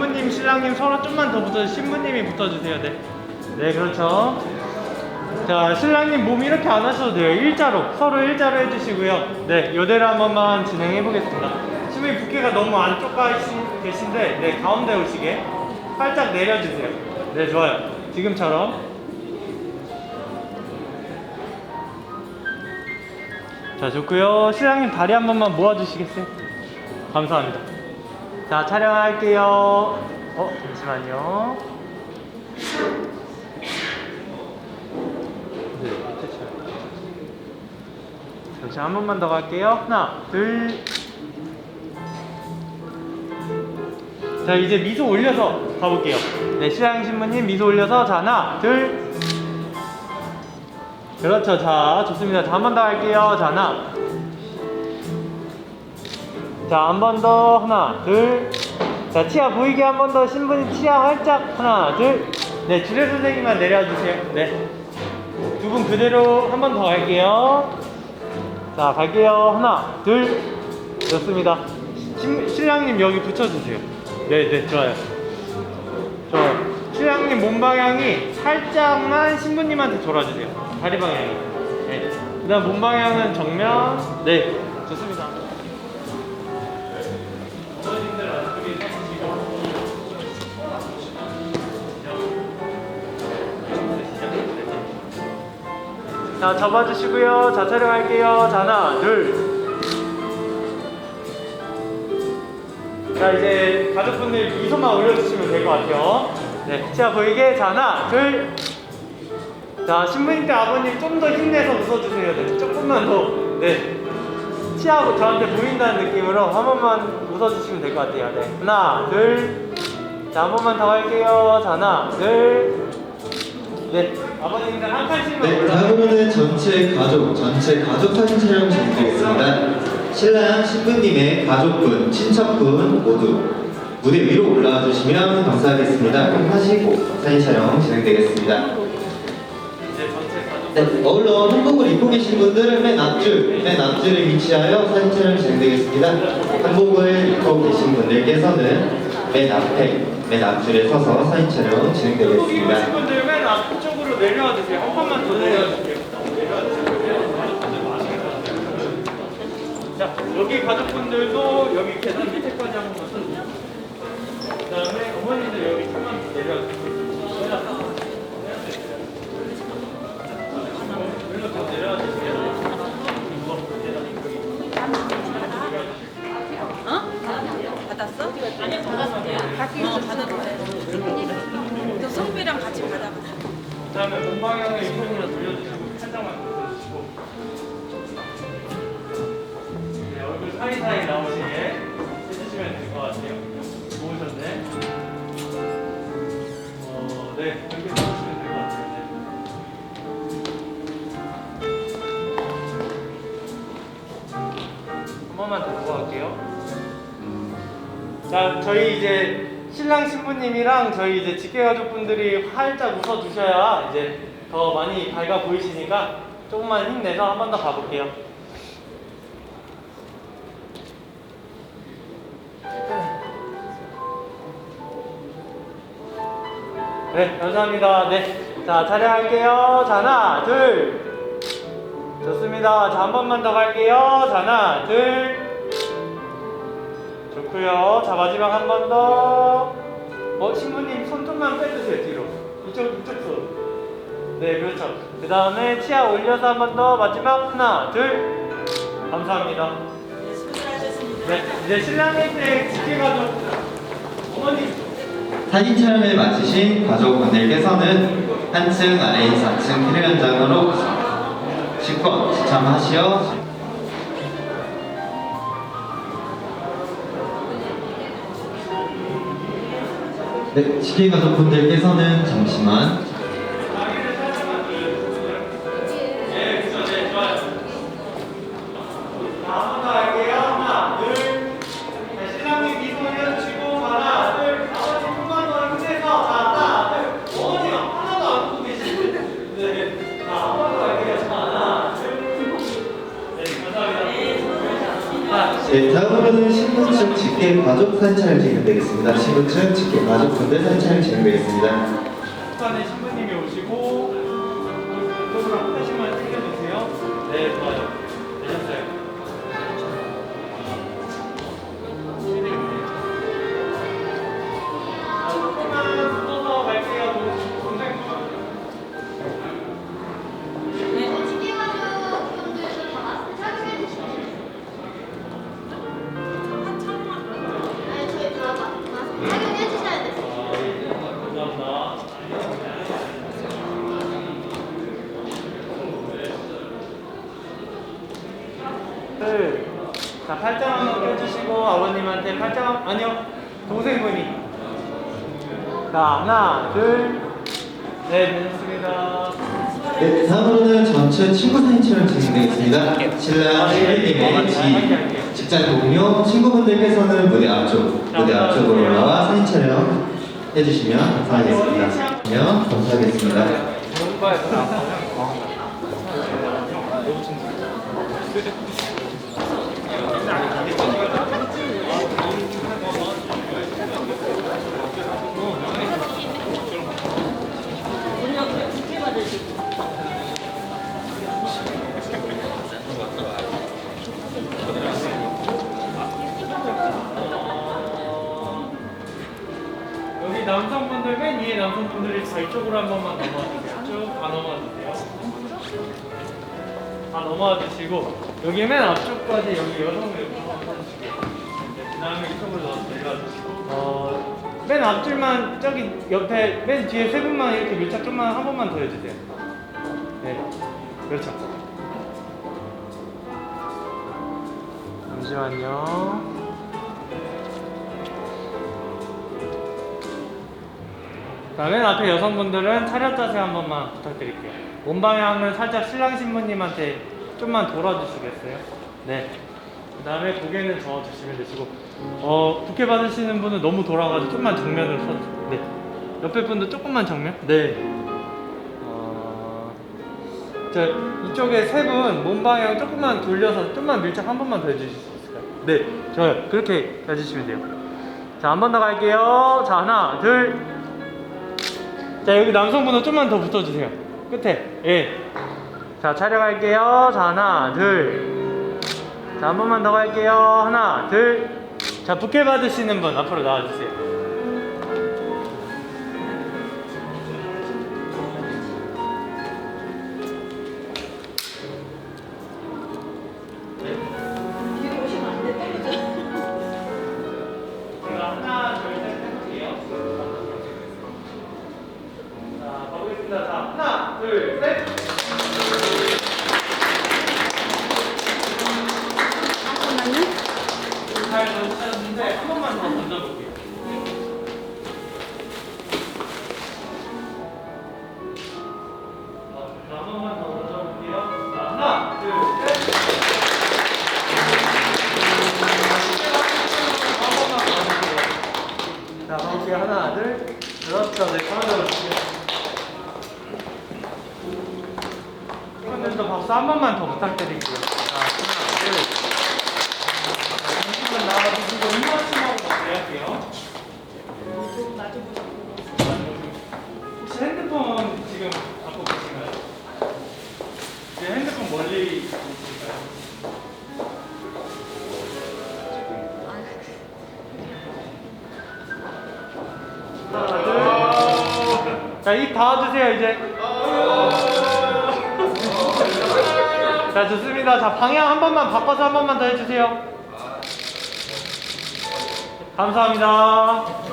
신부님, 신랑님 서로 좀만 더 붙어주세요. 신부님이 붙어주세요. 네. 네, 그렇죠. 자, 신랑님 몸 이렇게 안 하셔도 돼요. 일자로. 서로 일자로 해주시고요. 네, 요대로 한 번만 진행해 보겠습니다. 신부님 부케가 너무 안쪽 가 있- 계신데, 네, 가운데 오시게. 살짝 내려주세요. 네, 좋아요. 지금처럼. 자, 좋고요. 신랑님 다리 한 번만 모아주시겠어요? 감사합니다. 자, 촬영할게요. 어, 잠시만요. 네. 잠시 한 번만 더 갈게요. 하나, 둘. 자, 이제 미소 올려서 가볼게요. 네, 시장 신부님 미소 올려서 자, 하나, 둘. 그렇죠. 자, 좋습니다. 자, 한 번 더 할게요. 자, 하나. 자, 한 번 더. 하나, 둘. 자, 치아 보이게 한 번 더. 신부님 치아 활짝. 하나, 둘. 네, 주례 선생님만 내려주세요. 네. 두 분 그대로 한 번더 갈게요. 자, 갈게요. 하나, 둘. 좋습니다. 신, 신랑님 여기 붙여주세요. 네, 네, 좋아요. 좋아요. 신랑님 몸 방향이 살짝만 신부님한테 돌아주세요. 다리 방향이. 네. 그 다음 몸 방향은 정면. 네, 자, 접어주시고요. 자, 촬영할게요. 자, 하나, 둘. 자, 이제 가족분들 미소만 올려주시면 될 것 같아요. 네, 치아 보이게. 자, 하나, 둘. 자, 신부님 때 아버님 좀 더 힘내서 웃어주세요. 네, 조금만 더. 네. 치아하고 저한테 보인다는 느낌으로 한 번만 웃어주시면 될 것 같아요. 네. 하나, 둘. 자, 한 번만 더 할게요. 자, 하나, 둘. 네. 아버님들 한 칸씩만 네, 다음으로는 전체 가족, 전체 가족 사진 촬영 진행되겠습니다. 신랑, 신부님의 가족분, 친척분 모두 무대 위로 올라와 주시면 감사하겠습니다. 하시고 사진 촬영 진행되겠습니다. 네, 어울러 한복을 입고 계신 분들은 맨 앞줄, 맨 앞줄에 위치하여 사진 촬영 진행되겠습니다. 한복을 입고 계신 분들께서는 맨 앞에, 맨 앞줄에 서서 사진 촬영 진행되겠습니다. 내려와 주세요. 한 번만 더 내려와 주세요. 자, 여기 가족분들도 여기 계단 밑에까지 한 번만. 그 다음에 어머님들 여기 조금만 더 내려와 주세요. 그 다음에 몸 방향을 이쪽으로 돌려주시고 살짝만 돌려주시고. 네, 얼굴 사이사이 나오시게 해주시면 될 것 같아요. 좋으셨네. 어, 네 이렇게 해주시면 될 것 같아요. 네. 한 번만 더 보고 갈게요. 자, 저희 이제 신랑 신부님이랑 저희 이제 직계 가족분들이 활짝 웃어 주셔야 이제 더 많이 밝아 보이시니까 조금만 힘내서 한 번 더 가볼게요. 네, 감사합니다. 네. 자, 촬영할게요. 자, 하나, 둘. 좋습니다. 자, 한 번만 더 갈게요. 자, 하나, 둘. 좋고요. 자 마지막 한 번 더. 어 신부님 손 좀만 빼주세요 뒤로. 이쪽 이쪽 손. 네 그렇죠. 그 다음에 치아 올려서 한 번 더 마지막 하나 둘. 감사합니다. 네 이제 신랑의 때 직계 가족 어머님. 사진 촬영을 마치신 가족분들께서는 한층 아래인 4층 필요 현장으로 직권 지참하시어 네, 직계 가족분들께서는 잠시만 신분 측 직계 가족분들 사진 촬영 진행되겠습니다. 북한에 신부님이 오시고 한 번씩만 챙겨주세요. 네, 좋아요. 되셨어요. 자, 팔짱 한번 껴주시고 아버님한테 팔짱 아니요 동생분이. 자 하나 둘네 되셨습니다. 네, 다음으로는 전체 친구 사진 촬영 진행되겠습니다. 신랑 신부님의 지, 직장 동료 친구분들께서는 무대 앞쪽, 무대 앞쪽으로 올라와 사진 촬영 해주시면 감사하겠습니다. 그러면 감사하겠습니다. 여기 남성분들 맨 위에 남성분들이 자 이쪽으로 한 번만 넘어와 주세요. 쭉다 넘어와 주세요. 다 넘어와 주시고 여기 맨 앞쪽까지 여기 여성들 한번 주시고 그 다음에 이쪽으로 넣어서 내려와 주시고 어, 맨 앞줄만 저기 옆에 맨 뒤에 세 분만 이렇게 밀착 좀만 한 번만 더 해주세요. 네, 그렇죠. 잠시만요. 자, 맨 앞에 여성분들은 차렷 자세 한 번만 부탁드릴게요. 몸 방향을 살짝 신랑 신부님한테 좀만 돌아주시겠어요? 네. 그 다음에 고개는 저어주시면 되시고, 어, 부케 받으시는 분은 너무 돌아가지고 좀만 정면으로 서주세요. 네. 옆에 분도 조금만 정면? 네. 어, 자, 이쪽에 세 분 몸 방향 조금만 돌려서 좀만 밀착 한 번만 더 해주실 수 있을까요? 네. 좋아요. 그렇게 해주시면 돼요. 자, 한 번 더 갈게요. 자, 하나, 둘, 자 여기 남성분은 좀만 더 붙어주세요. 끝에. 예. 자 촬영할게요. 자 하나 둘자 한 번만 더 갈게요. 하나 둘자 부케 받으시는 분 앞으로 나와주세요 한 번만 더 던져볼게요. 자, 하나, 둘, 셋. 한 번만 더 던져볼게요. 자, 가볼게요. 하나, 둘. 그렇죠. 네, 하나 더 볼게요. 팬분들도 박수 한 번만 더 부탁드릴게요. 자, 하나, 둘. 자, 잠시만 나와주시고 음악춤하고 마무리할게요. 혹시 핸드폰 지금 갖고 계신가요? 네, 핸드폰 멀리 있으실까요? 하나, 둘. 자, 입 닿아주세요, 이제. 자, 좋습니다. 자, 방향 한 번만 바꿔서 한 번만 더 해주세요. 감사합니다.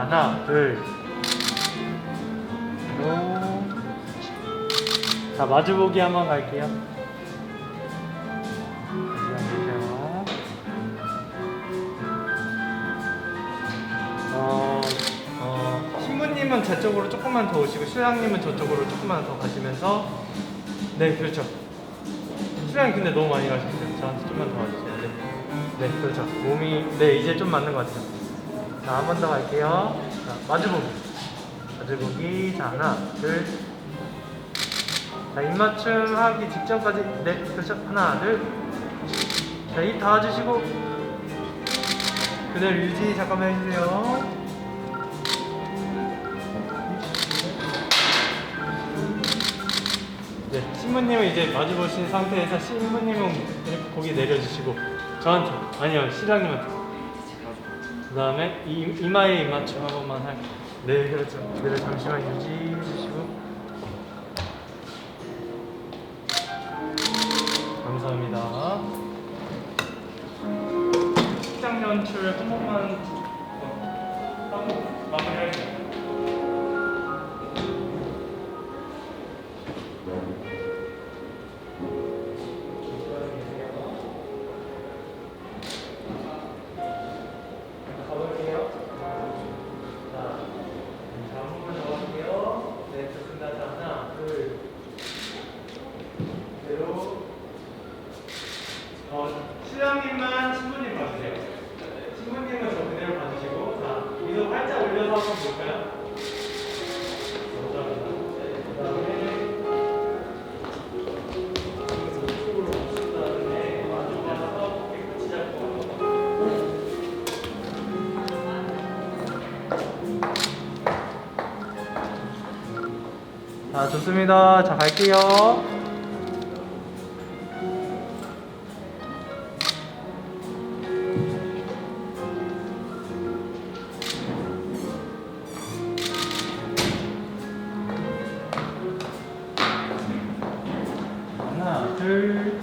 하나, 둘. 오. 자, 마주보기 한번 갈게요. 안녕하세요. 어, 어, 신부님은 저쪽으로 조금만 더 오시고 신랑님은 저쪽으로 조금만 더 가시면서 네 그렇죠 신랑이 근데 너무 많이 가셨어요 저한테 좀만 더 와주세요 네, 네 그렇죠 몸이 네 이제 좀 맞는 것 같아요 자 한 번 더 갈게요. 자 마주보기. 마주보기. 자 하나 둘 자 입맞춤 하기 직전까지. 네 그렇죠. 하나 둘 자 입 닿아주시고. 그대로 유지 잠깐만 해주세요. 네, 신부님은 이제 마주 보신 상태에서 신부님은 이렇게 고개 내려주시고 저한테 아니요 신랑님한테 그 다음에 이, 이마에 입맞춤 한 번만 할. 네 그렇죠. 그대로 잠시만 유지해 주시고 감사합니다. 식장 연출 한 번만 어, 하고 마무리할게요. 자, 좋습니다. 자, 갈게요. 하나, 둘.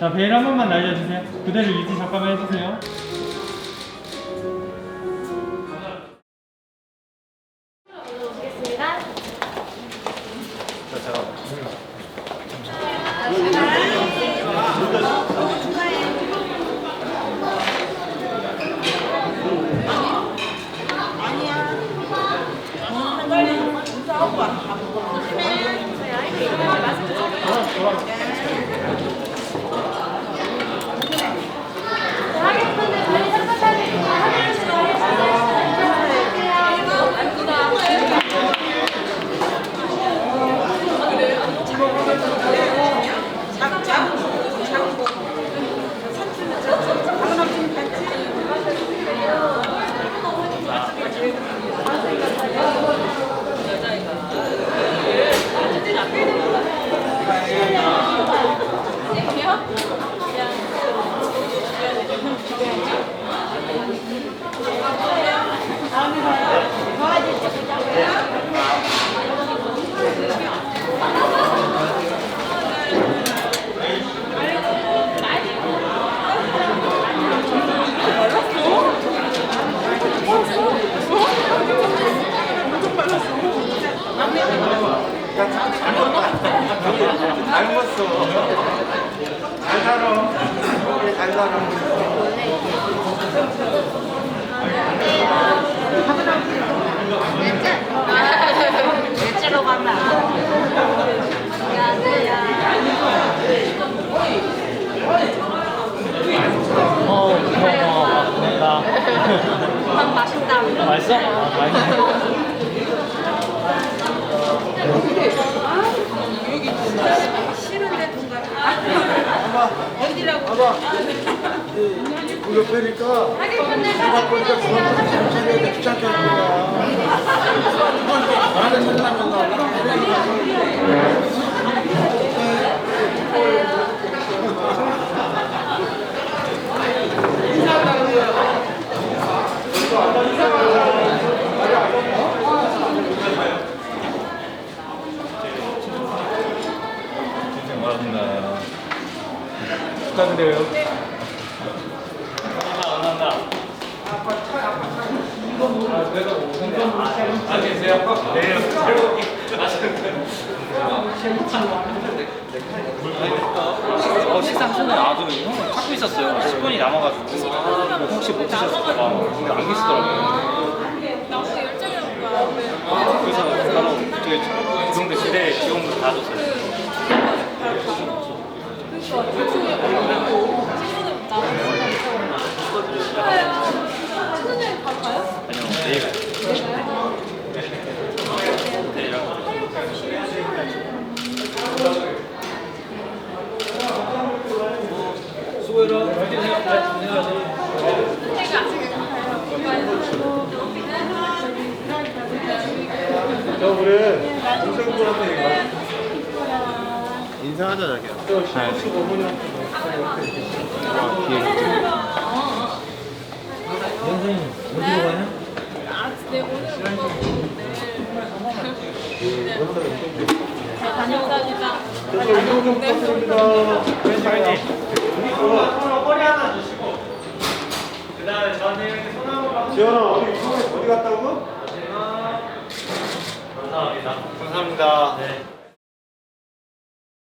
자, 베일 한 번만 날려주세요. 그대로 유지 잠깐만 해주세요. 맛있어? 여기 싫은데 동갑. 어디라고? 옆에니까 생각보니까 그만큼 잠자리에 귀찮게 하니까 바람에 생각나면 저 우리 동생분한테 인사하자 자기야. 이거 15분이랑 선생님 어디로 가냐? 아, 네, 오늘 오빠 네. 다녀오다니다. 지현아 어디 어디 갔다 오고? 감사합니다. 감사합니다. 네.